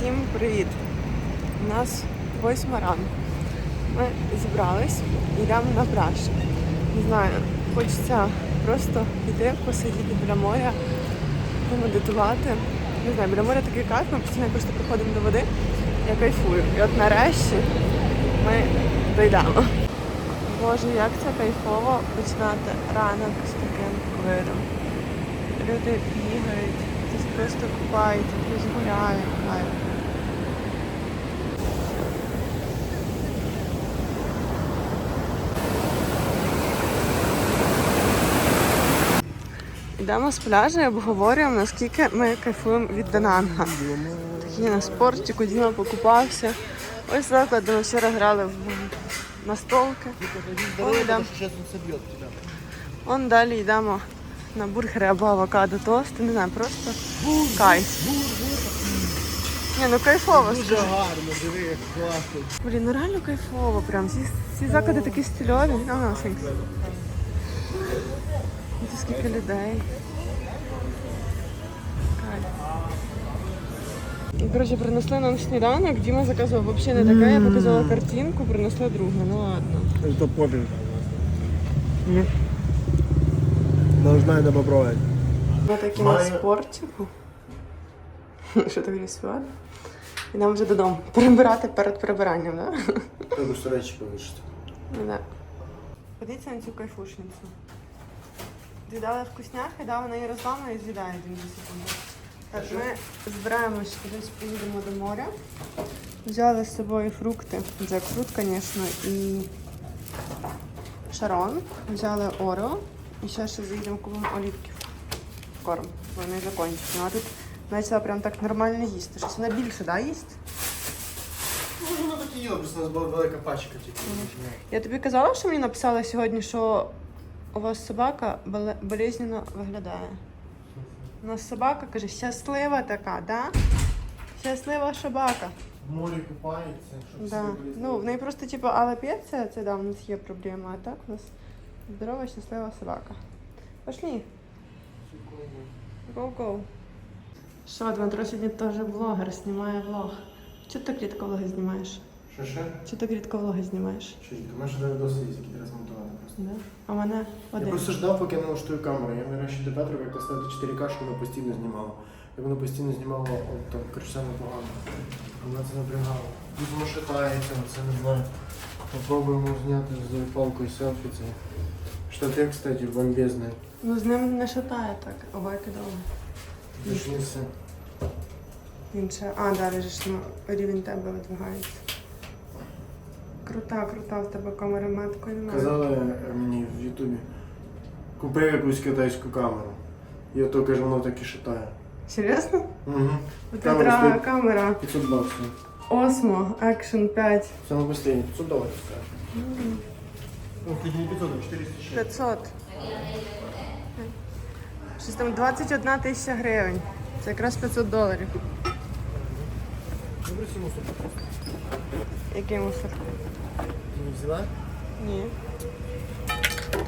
Всім привіт! У нас восьма ранку. Ми зібрались і йдемо на пляж. Не знаю, хочеться просто піти, посидіти біля моря, помедитувати. Не знаю, біля моря такий кайф, ми постійно просто приходимо до води. Я кайфую. І от нарешті ми дійдемо. Боже, як це кайфово починати ранок з таким видом. Люди бігають, хтось просто купається, хтось гуляє. Кайф. Йдемо з пляжу і обговорюємо, наскільки ми кайфуємо від Дананга. Такий на спортику, Діма покупався. Ось заклад, де ми вчора грали в настолки. Вон он далі йдемо на бургери або авокадо тости. Не знаю, просто кайф. Ні, ну кайфово. Дуже гарно, диви, як класно. Блін, ну реально кайфово прям. Ці, ці заклади такі стильові. А, thanks. Ну, Тут скільки людей. Кайф. І, Коротше, принесли нам сніданок, Діма заказував взагалі не таке, я показала картинку, принесли друге, ну ладно. Это попель. Должна это попробовать. Ми такі на Маю- спортику. Що ти рисувати? І нам вже додому прибирати перед прибиранням, так? Да? Как уж речи повысить. Ну, да. Подивіться на цю кайфушницю. З'їдали вкусняхи, да, вона її розламує і з'їдає за секунду. Так, ми збираємось кудись поїдемо до моря. Взяли з собою фрукти, джекфрут, звісно, і шарон. Взяли орео. І ще ще заїдемо купимо олівків. Корм. Вони закінчені. Ну, а тут почала прям так нормально їсти. Щось вона більше, да, їсть? Ну, воно так і є, просто у нас була велика пачка тільки. Я тобі казала, що мені написали сьогодні, що у вас собака болезненно виглядає. У нас собака каже, щаслива така, да? Щаслива собака. В морі купається, щоб Да. Ну, в неї просто типу алапеція, це да, у нас є проблема, а так у нас здорова, щаслива собака. Пошли. Go-go. Що, Дмитро сьогодні теж блогер, знімає влог. Чого ти так рідко влоги знімаєш? Що ще? Чого так рідко влоги знімаєш? У мене ще навіть досить є, який раз монтувати просто. Да? А мене Я просто ждав, поки я налаштую камеру. Я нарешті до Петрова, як поставити 4К, щоб вона постійно знімала. Як вона постійно знімала, от там, коротше, саме погано. Вона це напрягала. Тут воно шатається, це не знаю. Попробуємо зняти з палкою селфі це. Штати, кстати, бомбезні. Ну з ним не шатає так, обайки довго. Він ще. А, далі ж ну, рівень тебе видвигається. Крута, крута в тебе камера меткою немає. Казали е, мені в Ютубі. Купив якусь китайську камеру. І ото каже, воно так і шатає. Серйозно? Угу. У Камера Петра стоїть. камера 500 баксів. Osmo Action 5. Саме постійно. 500 доларів скажеш. Ну, не 500, а 406. 500. Щось там 21 тисяча гривень. Це якраз 500 доларів. Добре, всі мусор. Який мусор? Ти не взяла? Ні.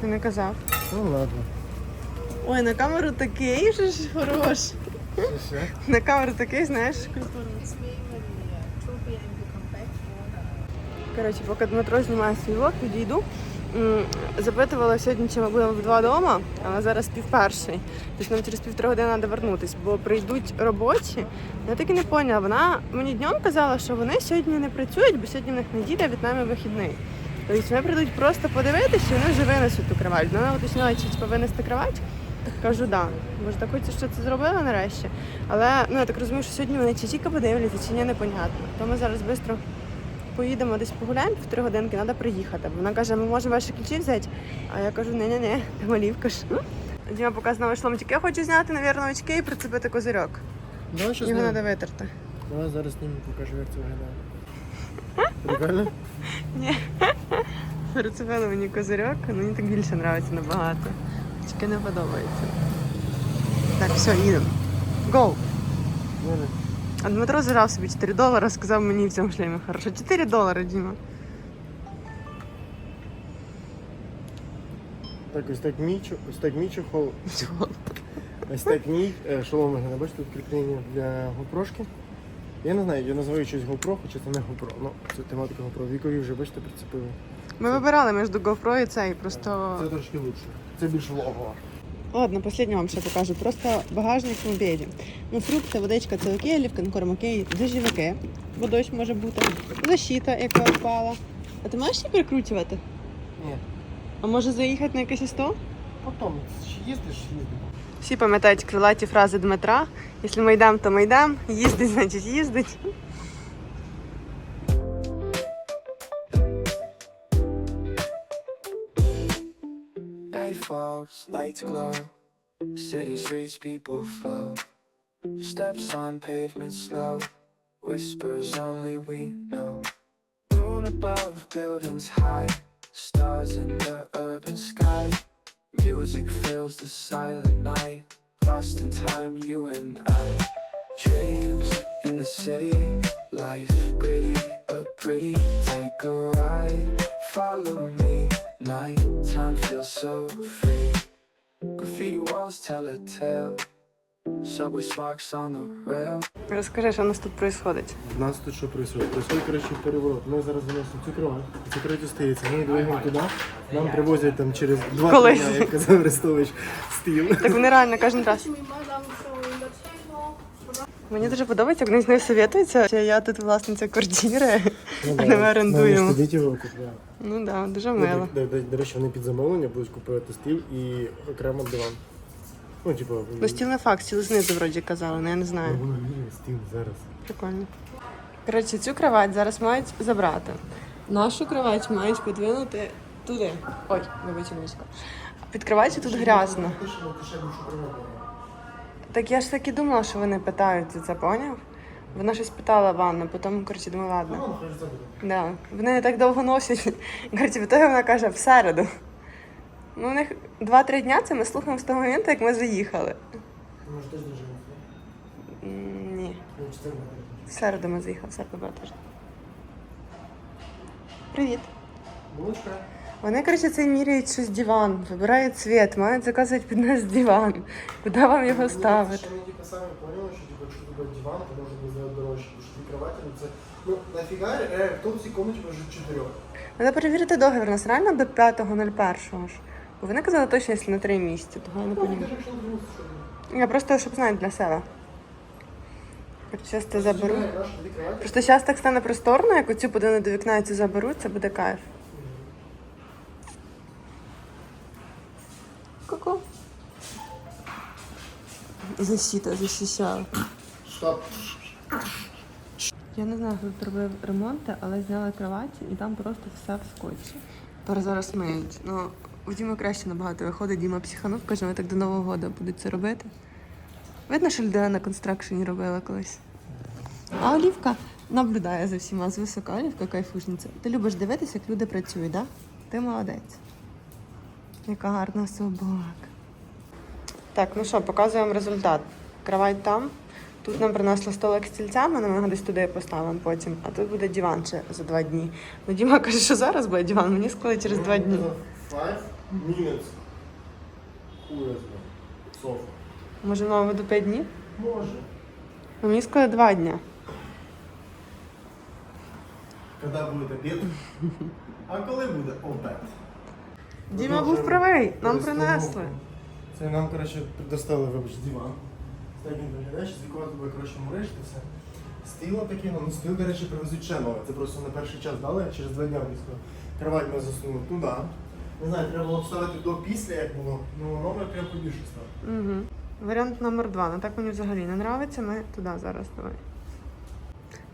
Ти не казав. Ну ладно. Ой, на камеру такий же ж хорош. Все. На камеру такий, знаєш, культурний. Коротше, поки Дмитро знімає свій влог, підійду. Запитувала сьогодні, чи ми будемо вдва вдома, але зараз пів перший. Тобто нам через півтори години треба вернутися, бо прийдуть робочі. Я так і не поняла. Вона мені днем казала, що вони сьогодні не працюють, бо сьогодні в них неділя, від нами вихідний. Тобто вони прийдуть просто подивитися, і вони вже винесуть ту кровать. Вона уточнила, чи типу, винести кровать. Кажу, да. Боже, так хочеться, що це зробили нарешті. Але ну я так розумію, що сьогодні вони чи тільки подивляться, чи ні, непонятно. То ми зараз швидко поїдемо десь погуляємо півтори годинки, треба приїхати. Вона каже, ми можемо ваші ключі взяти. А я кажу, ні ні ні там олівка ж. Діма поки знову шломчик. Я хочу зняти, навірно, очки і прицепити козирьок. Давай щось Його треба витерти. Давай зараз знімемо, покажу, як це виглядає. Прикольно? Ні. Прицепили мені козирьок, мені так більше подобається набагато. Очки не подобається. Так, все, їдемо. Go! А Дмитро зажав собі 4 долари, сказав мені в цьому шлемі. Хорошо, 4 долари, Діма. Так, ось так мій, чо- ось так мій чохол. Ось так мій е, шолом виглядає. Бачите, тут кріплення для гопрошки. Я не знаю, я називаю щось GoPro, хоча це не GoPro. Ну, це тематика GoPro. Вікові вже, бачите, прицепили. Ми вибирали між GoPro і цей, просто. Це трошки лучше. Це більш влогово. Ладно, последнє вам ще покажу. Просто багажник в мобілі. Ну, фрукти, водичка це окей, лівка, корм окей, зажівики, бо дощ може бути. Защита, яка впала. А ти маєш її прикручувати? Ні. А може заїхати на якесь СТО? Потім, їздиш, їздиш. Всі пам'ятають крилаті фрази Дмитра. Якщо ми йдемо, то ми йдемо. Їздить, значить їздить. Lights glow. City streets, people flow. Steps on pavement slow. Whispers only we know. Moon above, buildings high. Stars in the urban sky. Music fills the silent night. Lost in time, you and I. Dreams in the city. Life pretty, but pretty. Take a ride. Follow me. Nighttime feels so free. Graffiti walls tell a tale. Subway sparks on the rail. Розкажи, що у нас тут відбувається. У нас тут що происходит? Происходит, короче, переворот. Ми зараз заносимо цю кровать. Цю кровать остається. Ми двигаємо туди. Нам привозять там через два Колись. дня, як казав Арестович, стіл. Так вони реально кожен раз. Мені дуже подобається, як вони з нею советуються. Я тут власниця квартири, а не ми орендуємо. Сидіть його купляємо. Ну так, да, дуже Ну, мило. До, до, до речі, вони під замовлення будуть купувати стіл і окремо диван. Ну, типу, Ну, стіл не факт, стіл знизу вроді казали, але я не ну, знаю. воно стіл зараз. Прикольно. Коротше, цю кровать зараз мають забрати. Нашу кровать мають подвинути туди. Ой, вибачте, мішка. Під кроваттю тут грязно. Ти ще, ти ще більше приводила. Так я ж так і думала, що вони питають за це, поняв? Вона щось питала ванну, потім, коротше, думаю, ладно. Ну. Да. Вони не так довго носять. Коротше, в ітогі вона каже, в середу. Ну, у них 2-3 дня це ми слухаємо з того моменту, як ми заїхали. Ми ж теж доживемо. М, Ні. Ну? В середу ми заїхали, в середу була тиждень. Привіт. Булочка. Вони, коротше, це міряють щось диван, вибирають цвіт, мають заказувати під нас диван. Куди вам його ставити? Що вони типу, самі поняли, що типу, якщо тебе диван, то може бути дорожче, тому що дві кроваті, ну це, ну, нафіга, е, в цій комнаті може чотирьох? Треба перевірити договір. У нас реально до 5.01 ж. Бо вони казали точно, якщо на 3 місяці, того я не розумію. Я просто, щоб знати для себе. Зараз це заберу. Просто зараз так стане просторно, як оцю подину до вікна і цю заберу, це буде кайф. Ку-ку. Защита, защищала. Стоп. Я не знаю, хто тут робив ремонти, але зняли кроваті і там просто все в скотчі. Тепер зараз миють. Ну, у Діми краще набагато виходить. Діма психанув, каже, ми так до Нового року будуть це робити. Видно, що людина на констракшені робила колись. А Олівка наблюдає за всіма з висока, Олівка кайфушниця. Ти любиш дивитися, як люди працюють, так? Да? Ти молодець. Яка гарна собака. Так, ну що, показуємо результат. Кровать там. Тут нам принесли столик з стільцями, але ми його десь туди поставимо потім. А тут буде диван ще за два дні. Ну, Діма каже, що зараз буде диван, мені сказали через два дні. Може, мама веду п'ять днів? Може. Ну, мені сказали два дня. Коли буде обід? А коли буде обед? Діма був правий, нам принесли. Це нам, коротше, предоставили, вибач, диван. Так він виглядає, що з якого тебе, коротше, муришти все. Стіла такі, ну стіл, до речі, привезуть ще нове. Це просто на перший час дали, а через два дня близько. Кровать ми засунули туди. Не знаю, треба було вставити до після, як було. Ну, номер прям побільше став. Угу. Варіант номер два. Ну так мені взагалі не подобається. Ми туди зараз давай.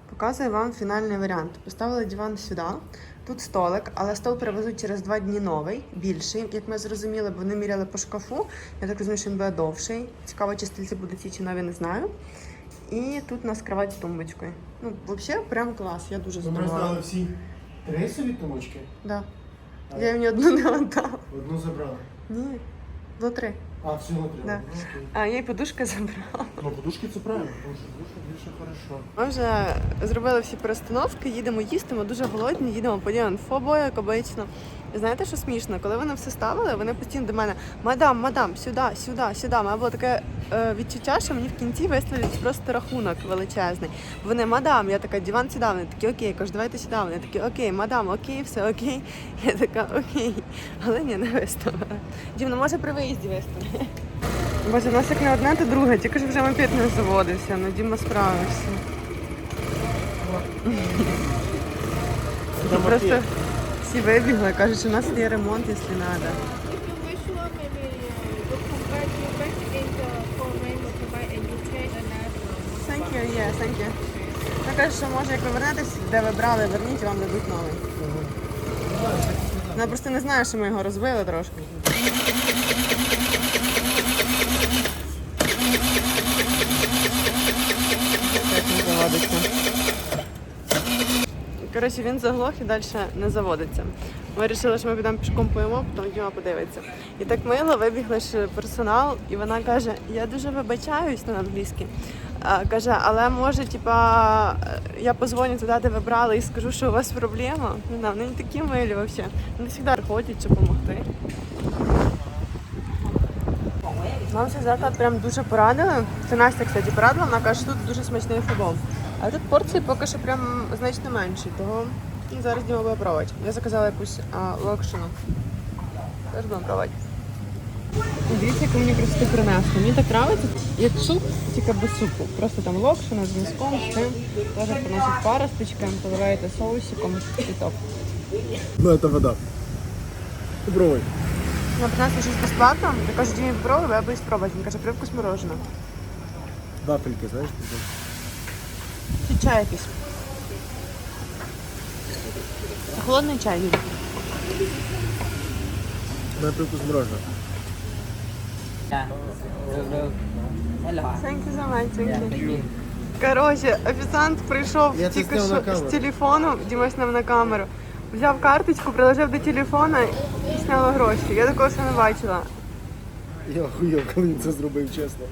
Показую вам фінальний варіант. Поставили диван сюди. Тут столик, але стол привезуть через два дні новий, більший, як ми зрозуміли, бо вони міряли по шкафу. Я так розумію, що він буде довший. Цікаво, чи стільці будуть ці чи нові, не знаю. І тут у нас кровать з тумбочкою. Ну, взагалі, прям клас, я дуже Ми задоволена. розставили всі три собі тумочки, Да. Я їм ні одну не віддала. одну забрали. Ні, до три. А, всього три. Да. Ну, окей. А я й подушки забрала. Ну, подушки це правильно, тому що подушка більше хорошо. Ми вже зробили всі перестановки, їдемо їсти, ми дуже голодні, їдемо по інфобою, як обично. І знаєте, що смішно? Коли вони все ставили, вони постійно до мене мадам, мадам, сюди, сюди, сюди. У мене було таке е, відчуття, що мені в кінці виставлять просто рахунок величезний. Вони мадам, я така, диван сюди. Вони такі окей, кажу, давайте сюди. Вони такі, окей, мадам, окей, все окей. Я така, окей. Але ні, не виставила. Дім, ну може при виїзді виставити. Боже, у нас як не одне, то друге, тільки ж вже мопед не заводився, ну Діма справився. Там Просто. Всі вибігли, кажуть, що у нас є ремонт, якщо треба. Thank you, yeah, thank you. Вона що може, як ви вернетесь, де ви брали, верніть, вам дадуть новий. Вона просто не знає, що ми його розбили трошки. Як він заводиться. Коротше, він заглох і далі не заводиться. Ми вирішили, що ми підемо пішком поїмо, потім Діма подивиться. І так мило вибігли ж персонал, і вона каже: Я дуже вибачаюсь на англійській. Каже, але може, типа, е, я позвоню туди, де ви брали, і скажу, що у вас проблема. Не знаю, вони не такі милі взагалі. Вони завжди приходять, щоб допомогти. Нам цей заклад прям дуже порадили. Це Настя, кстати, порадила, вона каже, що тут дуже смачний футбол. А тут порції поки що прям значно менші, того зараз Діма буде пробувати. Я заказала якусь а, локшину. Теж будемо пробувати. Дивіться, яку мені красоту принесли. Мені так подобається, як суп, тільки без супу. Просто там локшина з м'язком, з цим. Теж приносять паросточки, поливаєте соусиком і топ. Ну, це вода. Попробуй. Вона принесла щось безплатно. Я кажу, Дімі, попробуй, я боюсь спробувати. Він каже, привкус мороженого. Вафельки, знаєш? такі? Чи чай якийсь? Холодний чай. Юль. У привкус мороженого. Hello. Thank you so much, thank you. Коротше, офіціант прийшов Я це тільки зняв на що камеру. з телефону, Діма сняв на камеру. Взяв карточку, приложив до телефона і зняла гроші. Я такого ще не бачила. Я охуєв, коли він це зробив, чесно.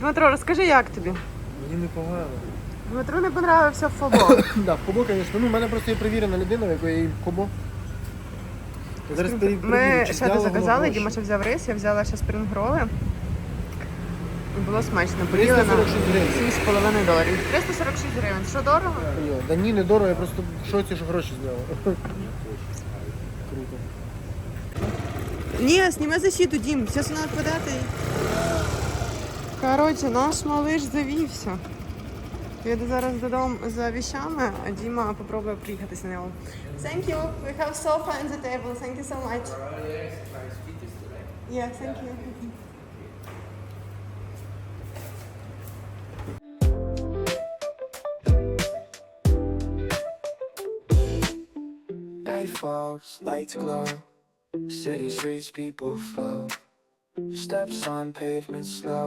Дмитро, розкажи, як тобі? Мені непогано. Дмитру не понравився фобо. Да, в Кобо, звісно. Ну, в мене просто є перевірена людина, в якої є Кобо. Зараз перевірю, Ми чи ще воно заказали, гроші. Діма ще взяв рис, я взяла ще спрингроли. І Було смачно. Поїли на 346 гривень. 7,5 доларів. 346 гривень. Що дорого? Ні, Да ні, не дорого, я просто в шоці, що гроші зняли. Круто. Ні, зніми защиту, Дім, зараз вона подати. Коротше, наш малиш завівся. Я йду зараз додому за вещами, а Діма попробує приїхатися на нього. Thank you. We have sofa on the table. Thank you so much. Yeah, thank you. Night falls, lights glow. City streets, people flow. Steps on pavement slow.